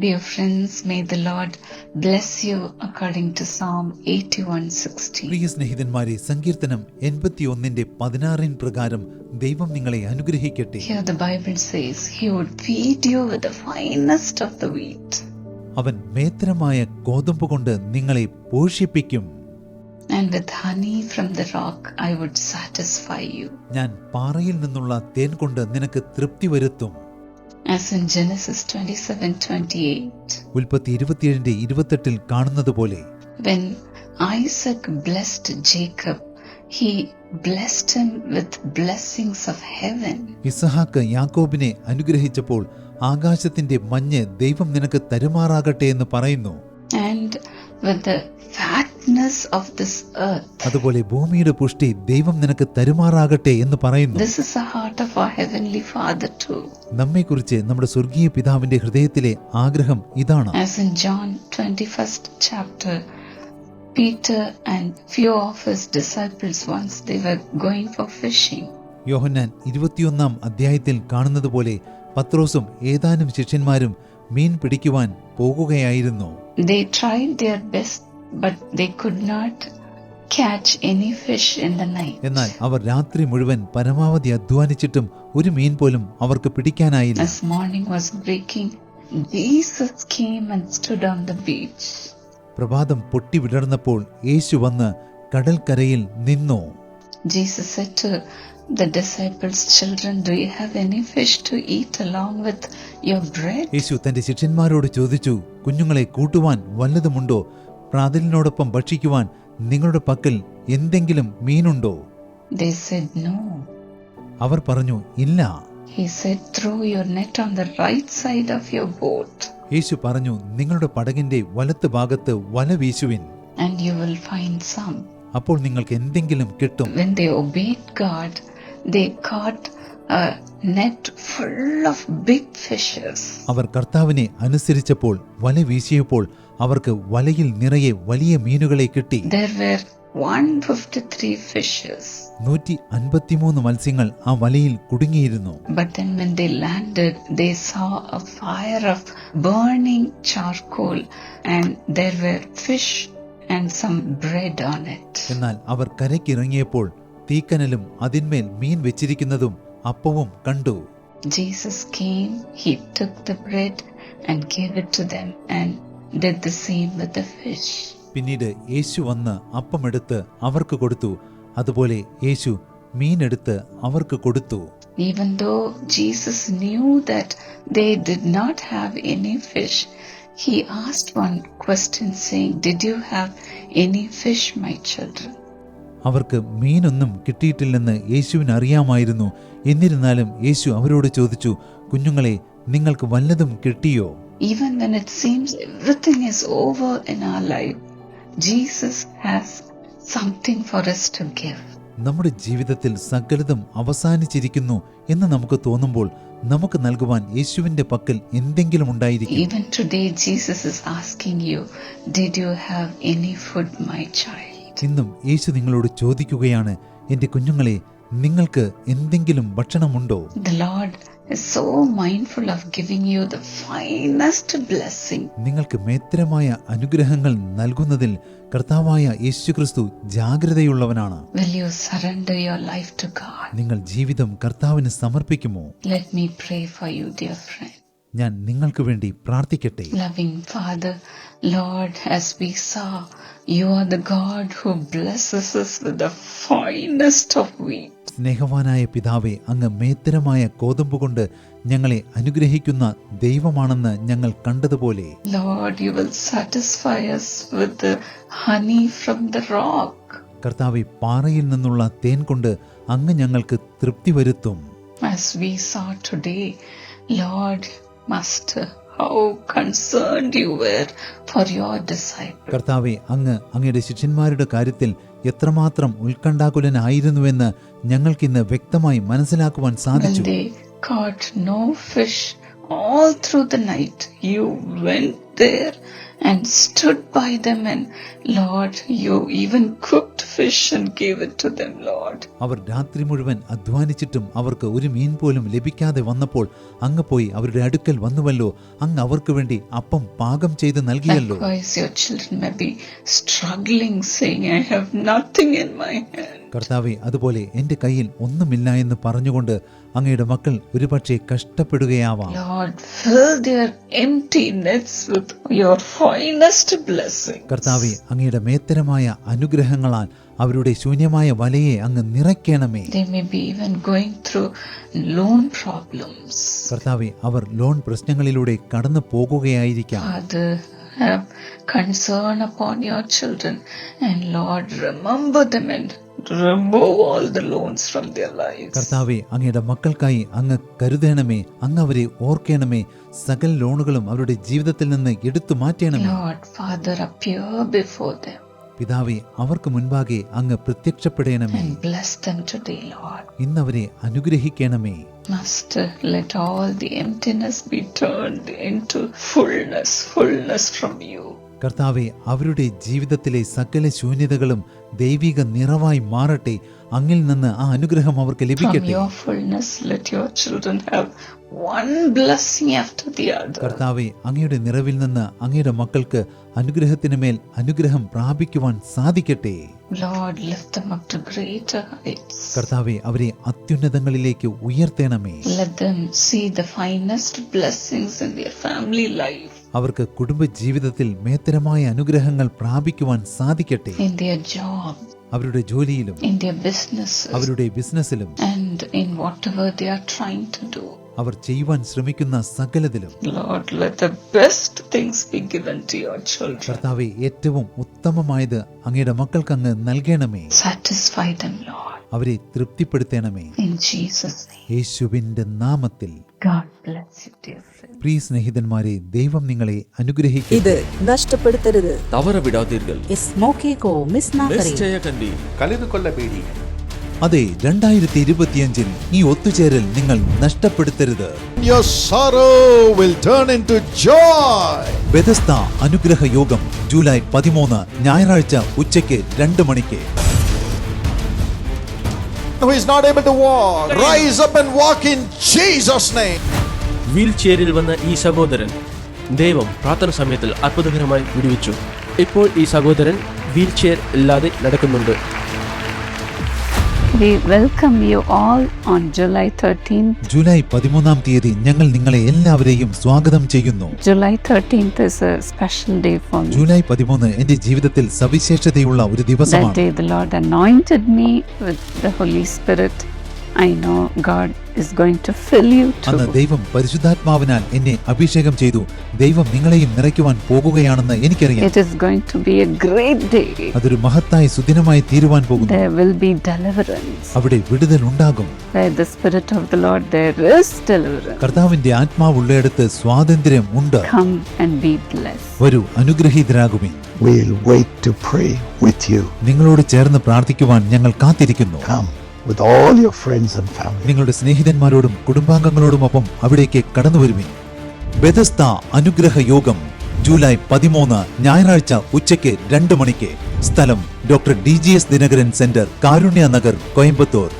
Dear friends, may the Lord bless you according to Psalm 81:16. പ്രിയ സ്നേഹിതന്മാരെ സങ്കീർത്തനം എൺപത്തിയൊന്നിന്റെ പതിനാറിൻ പ്രകാരം ദൈവം നിങ്ങളെ അനുഗ്രഹിക്കട്ടെ Here the Bible says, He would feed you with the finest of the wheat, അവൻ മേത്രമായ ഗോതമ്പ് കൊണ്ട് നിങ്ങളെ പോഷിപ്പിക്കും and with honey from the rock I would satisfy you. ഞാൻ പാറയിൽ നിന്നുള്ള തേൻ കൊണ്ട് നിനക്ക് തൃപ്തി വരുത്തും ഉൽപ്പത്തി ഇരുപത്തിയേഴിന്റെ ഇരുപത്തെട്ടിൽ കാണുന്നത് പോലെ when Isaac blessed Jacob, he blessed him with blessings of heaven. ഇസഹാക്ക് യാക്കോബിനെ അനുഗ്രഹിച്ചപ്പോൾ ആകാശത്തിന്റെ മഞ്ഞ് ദൈവം നിനക്ക് തരുമാറാകട്ടെ എന്ന് പറയുന്നു and with the അതുപോലെ ഭൂമിയുടെ പുഷ്ടി ദൈവം നിനക്ക് തരുമാറാകട്ടെ എന്ന് പറയുന്നു This is the heart of our Heavenly Father, too. നമ്മെക്കുറിച്ച് നമ്മുടെ സ്വർഗീയ പിതാവിന്റെ ഹൃദയത്തിലെ ആഗ്രഹം ഇതാണ് As in John 21st chapter, Peter and few of his disciples, once they were going for fishing, യോഹന്നാൻ ഇരുപത്തിയൊന്നാം അധ്യായത്തിൽ കാണുന്നത് പോലെ പത്രോസും ഏതാനും ശിഷ്യന്മാരും മീൻ പിടിക്കുവാൻ പോകുകയായിരുന്നു they tried their best, but they could not catch any fish in the night. എന്നാൽ അവർ രാത്രി മുഴുവൻ പരമാവധി അധ്വാനിച്ചിട്ടും ഒരു മീൻ പോലും അവർക്ക് പിടിക്കാനായില്ല As morning was breaking, Jesus came and stood on the beach. പ്രഭാതം പൊട്ടി വിടർന്നപ്പോൾ യേശു വന്ന് കടൽക്കരയിൽ നിന്നു Jesus said to the disciples, Children, do you have any fish to eat along with your bread? യേശു തന്റെ ശിഷ്യന്മാരോട് ചോദിച്ചു കുഞ്ഞുങ്ങളെ കൂട്ടുവാൻ വല്ലതുമുണ്ടോ പ്രാതലിനോടൊപ്പം ഭക്ഷിക്കുവാൻ നിങ്ങളുടെ പക്കൽ എന്തെങ്കിലും മീനുണ്ടോ. അവർ പറഞ്ഞു ഇല്ല. He said, Throw your net on the right side of your boat, യേശു പറഞ്ഞു നിങ്ങളുടെ പടകിന്റെ വലത്ത് ഭാഗത്ത് വല വീശുവിൻ. And you will find some. അപ്പോൾ നിങ്ങൾക്ക് എന്തെങ്കിലും കിട്ടും. When they obeyed God, they a net full of big fishes. അവർ കർത്താവിനെ അനുസരിച്ചപ്പോൾ വല വീശിയപ്പോൾ അവർക്ക് വലയിൽ നിറയെ വലിയ മീനുകളെ കിട്ടി There were 153 fishes. നൂറ്റി അൻപത്തിമൂന്ന് മത്സ്യങ്ങൾ ആ വലയിൽ കുടുങ്ങിയിരുന്നു But then when they landed, they saw a fire of burning charcoal, and there were fish and some bread on it. എന്നാൽ അവർ കരയ്ക്കിറങ്ങിയപ്പോൾ തീക്കനലും അതിന്മേൽ മീൻ വെച്ചിരിക്കുന്നതും അപ്പവും കണ്ടു Jesus came, he took the bread and gave it to them, and did the same with the fish. പിന്നീട് യേശു വന്ന് അപ്പമെടുത്ത് അവർക്ക് കൊടുത്തു അതുപോലെ യേശു മീനെടുത്ത് അവർക്ക് കൊടുത്തു Even though Jesus knew that they did not have any fish, he asked one question saying, Did you have any fish, my children? അവർക്ക് മീനൊന്നും കിട്ടിയിട്ടില്ലെന്ന് യേശുവിന് അറിയാമായിരുന്നു എന്നിരുന്നാലും യേശു അവരോട് ചോദിച്ചു കുഞ്ഞുങ്ങളെ നിങ്ങൾക്ക് വല്ലതും കിട്ടിയോ Even when it seems everything is over in our life, Jesus has something for us to give. നമ്മുടെ ജീവിതത്തിൽ സകലതും അവസാനിച്ചിരിക്കുന്നു എന്ന് നമുക്ക് തോന്നുമ്പോൾ നമുക്ക് നൽകുവാൻ യേശുവിന്റെ പക്കൽ എന്തെങ്കിലും ഉണ്ടായിരിക്കും Even today, Jesus is asking you, Did you have any food, my child? ഇന്നും യേശു നിങ്ങളോട് ചോദിക്കുകയാണ് എന്റെ കുഞ്ഞുങ്ങളെ നിങ്ങൾക്ക് എന്തെങ്കിലും ഭക്ഷണമുണ്ടോ The Lord is so mindful of giving you the finest blessing. നിങ്ങൾക്ക് മേത്രമായ അനുഗ്രഹങ്ങൾ നൽകുന്നതിൽ കർത്താവായ യേശുക്രിസ്തു ജാഗ്രതയുള്ളവനാണ് Will you surrender your life to God? നിങ്ങൾ ജീവിതം കർത്താവിന് സമർപ്പിക്കുമോ let me pray for you dear friend. ഞാൻ നിങ്ങൾക്ക് വേണ്ടി പ്രാർത്ഥിക്കട്ടെ. Loving Father Lord as we you are the God who blesses us with the finest of wheat സ്നേഹവാനായ പിതാവേ അങ്ങ് മേത്തരമായ കോതമ്പ് കൊണ്ട് ഞങ്ങളെ അനുഗ്രഹിക്കുന്ന ദൈവമാണെന്ന് ഞങ്ങൾ കണ്ടതുപോലെ. Lord you will satisfy us with the honey from the rock കർത്താവേ പാറയിൽ നിന്നുള്ള തേൻ കൊണ്ട് അങ്ങ് ഞങ്ങൾക്ക് തൃപ്തി വരുത്തും. As we saw today lord Master, how concerned you were for your disciples. കർത്താവെ അങ്ങ് അങ്ങയുടെ ശിഷ്യന്മാരുടെ കാര്യത്തിൽ എത്രമാത്രം ഉത്കണ്ഠാകുലനായിരുന്നുവെന്ന് ഞങ്ങൾക്കിന്ന് വ്യക്തമായി മനസ്സിലാക്കുവാൻ സാധിച്ചു they caught no fish all through the night you went there and stood by them and Lord, you even cooked fish and gave it to them, Lord. അവർ രാത്രി മുഴുവൻ അധ്വാനിച്ചിട്ടും അവർക്ക് ഒരു മീൻ പോലും ലഭിക്കാതെ വന്നപ്പോൾ അങ്ങ് പോയി അവരുടെ അടുക്കൽ വന്നുവല്ലോ അങ്ങ് അവർക്ക് വേണ്ടി അപ്പം പാകം ചെയ്ത് നൽകിയല്ലോ Likewise, your children may be struggling, saying, I have nothing in my hand. കർത്താവെ അതുപോലെ എന്റെ കയ്യിൽ ഒന്നുമില്ല എന്ന് പറഞ്ഞുകൊണ്ട് അങ്ങയുടെ മക്കൾ ഒരുപക്ഷെ കഷ്ടപ്പെടുകയാവാം Lord, fill their empty nets with your finest blessing. കർത്താവെ അങ്ങയുടെ മേത്തരമായ അനുഗ്രഹങ്ങളാൽ അവരുടെ ശൂന്യമായ വലയെ അങ്ങ് നിറയ്ക്കണമേ They may be even going through loan problems. കർത്താവെ അവർ ലോൺ പ്രശ്നങ്ങളിലൂടെ കടന്നു പോകുകയായിരിക്കാം Father, have concern upon your children and Lord, remember them and remove all the loans from their lives. കർത്താവെ അങ്ങയുടെ മക്കൾക്കായി അങ്ങ് കരുതണമേ അങ്ങ് അവരെ ഓർക്കണമേ സകല ലോണുകളും അവരുടെ ജീവിതത്തിൽ നിന്ന് എടുത്തു മാറ്റണമേ Lord, Father, appear before them പിതാവെ അവർക്ക് മുൻപാകെ അങ്ങ് പ്രത്യക്ഷപ്പെടണമേ and bless them today, Lord. ഇന്നവരെ അനുഗ്രഹിക്കണമേ Master, let all the emptiness be turned into fullness, fullness from you. കർത്താവെ അവരുടെ ജീവിതത്തിലെ സകല ശൂന്യതകളും ദൈവിക നിറവായി മാറട്ടെ. അങ്ങിൽ നിന്ന് ആ അനുഗ്രഹം അവർക്ക് ലഭിക്കട്ടെ. കർത്താവെ അങ്ങയുടെ നിറവിൽ നിന്ന് അങ്ങയുടെ മക്കൾക്ക് അനുഗ്രഹത്തിന് മേൽ അനുഗ്രഹം പ്രാപിക്കുവാൻ സാധിക്കട്ടെ. കർത്താവെ അവരെ അത്യുന്നതങ്ങളിലേക്ക് ഉയർത്തേണമേ. Let them see the finest heights. കർത്താവെ അവരെ അത്യുന്നതങ്ങളിലേക്ക് ഉയർത്തണമേ അവർക്ക് കുടുംബജീവിതത്തിൽ മേത്തരമായ അനുഗ്രഹങ്ങൾ പ്രാപിക്കുവാൻ സാധിക്കട്ടെ. അവരുടെ ജോലിയിലും അവരുടെ ബിസിനസ്സിലും അവർ ചെയ്യുവാൻ ശ്രമിക്കുന്ന സകലതിലും കർത്താവെ ഏറ്റവും ഉത്തമമായത് അങ്ങയുടെ മക്കൾക്ക് അങ്ങ് നൽകണമേ സാറ്റിസ്ഫൈഡ് ലോ. അവരെ തൃപ്തിപ്പെടുത്തണമേ. യേശുവിന്റെ നാമത്തിൽ. പ്രിയ സ്നേഹിതന്മാരെ ദൈവം നിങ്ങളെ അനുഗ്രഹിക്കും ഇത് നഷ്ടപ്പെടുത്തരുത്. അതെ രണ്ടായിരത്തി ഇരുപത്തിയഞ്ചിൽ ഈ ഒത്തുചേരൽ നിങ്ങൾ നഷ്ടപ്പെടുത്തരുത്. ബെതസ്ത അനുഗ്രഹ യോഗം ജൂലൈ പതിമൂന്ന് ഞായറാഴ്ച ഉച്ചയ്ക്ക് രണ്ട് മണിക്ക്. Who is not able to walk, rise up and walk in Jesus' name. Wheel ചെയറിൽ വന്ന ഈ സഹോദരൻ ദൈവം പ്രാർത്ഥന സമയത്തിൽ അത്ഭുതകരമായി വിടുവിച്ചു. ഇപ്പോൾ ഈ സഹോദരൻ വീൽ ചെയർ ഇല്ലാതെ നടക്കുന്നുണ്ട്. We welcome you all on July 13th. July പതിമൂന്നാം തീയതി ഞങ്ങൾ നിങ്ങളെ എല്ലാവരെയും സ്വാഗതം ചെയ്യുന്നു July 13th is a special day for me. July പതിമൂന്ന് എന്റെ ജീവിതത്തിൽ സവിശേഷതയുള്ള ഒരു That ദിവസമാണ് day, the Lord anointed me with the Holy Spirit. I know God is going to fill you അന്ന് too. ദൈവം പരിശുദ്ധാത്മാവിനാൽ എന്നെ അഭിഷേകം ചെയ്തു ദൈവം നിങ്ങളെയും നിറയ്ക്കുവാൻ പോകുകയാണെന്ന് എനിക്കറിയാം It is going to be a great day. അതൊരു മഹത്തായ സുദിനമായി തീരുവാൻ പോകുന്നു There will be deliverance. അവിടെ വിടുതൽ ഉണ്ടാകും Where the Spirit of the Lord, there is deliverance. കർത്താവിന്റെ ആത്മാവുള്ളയിടത്ത് സ്വാതന്ത്ര്യം ഉണ്ട് Come and be blessed. വരൂ അനുഗ്രഹീതരാകുമേ We'll wait to pray with you. നിങ്ങളോട് ചേർന്ന് പ്രാർത്ഥിക്കുവാൻ ഞങ്ങൾ കാത്തിരിക്കുന്നു Come നിങ്ങളുടെ സ്നേഹിതന്മാരോടും കുടുംബാംഗങ്ങളോടുമൊപ്പം അവിടേക്ക് കടന്നു വരുവിൻ ബെതസ്ത അനുഗ്രഹ യോഗം ജൂലൈ പതിമൂന്ന് ഞായറാഴ്ച ഉച്ചയ്ക്ക് രണ്ട് മണിക്ക്. സ്ഥലം doctor D G S Dinakaran centre Karunya Nagar Coimbatore.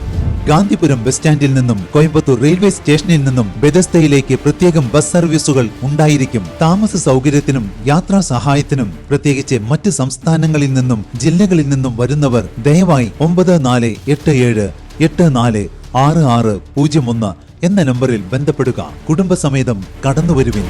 Gandhipuram bus സ്റ്റാൻഡിൽ നിന്നും കോയമ്പത്തൂർ റെയിൽവേ സ്റ്റേഷനിൽ നിന്നും ബെദസ്തയിലേക്ക് പ്രത്യേകം ബസ് സർവീസുകൾ ഉണ്ടായിരിക്കും. താമസ സൗകര്യത്തിനും യാത്രാ സഹായത്തിനും പ്രത്യേകിച്ച് മറ്റ് സംസ്ഥാനങ്ങളിൽ നിന്നും ജില്ലകളിൽ നിന്നും വരുന്നവർ ദയവായി ഒമ്പത് നാല് എട്ട് ഏഴ് എട്ട് നാല് ആറ് ആറ് പൂജ്യം ഒന്ന് എന്ന നമ്പറിൽ ബന്ധപ്പെടുക. കുടുംബസമേതം കടന്നുവരുവിൻ.